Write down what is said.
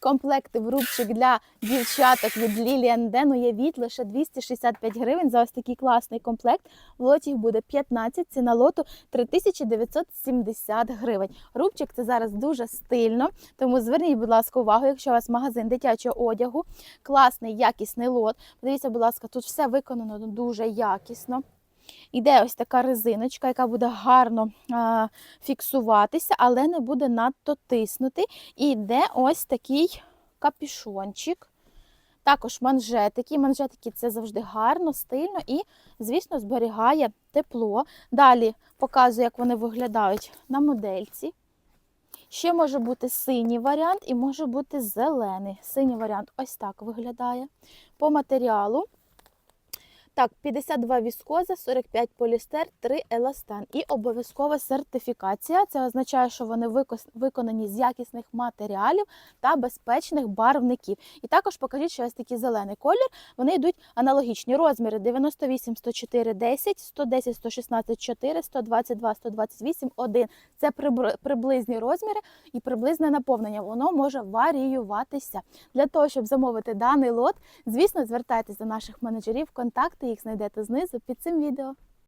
Комплекти в рубчик для дівчаток від Lilian Den уявіть лише 265 гривень за ось такий класний комплект. В лоті їх буде 15, ціна лоту 3970 гривень. Рубчик це зараз дуже стильно, тому зверніть, будь ласка, увагу, якщо у вас магазин дитячого одягу, класний, якісний лот. Подивіться, будь ласка, тут все виконано дуже якісно. Іде ось така резиночка, яка буде гарно а, фіксуватися, але не буде надто тиснути. І йде ось такий капюшончик. Також манжетики. Манжетики це завжди гарно, стильно і, звісно, зберігає тепло. Далі показую, як вони виглядають на модельці. Ще може бути синій варіант і може бути зелений. Синій варіант ось так виглядає. По матеріалу. Так, 52 віскоза, 45 полістер, 3 еластан. І обов'язкова сертифікація. Це означає, що вони виконані з якісних матеріалів та безпечних барвників. І також покажіть, що ось такий зелений колір. Вони йдуть аналогічні розміри 98, 104, 10, 110, 116, 4, 122, 128, 1. Це приблизні розміри і приблизне наповнення. Воно може варіюватися. Для того, щоб замовити даний лот, звісно, звертайтеся до наших менеджерів. Контакти їх знайдете знизу під цим відео.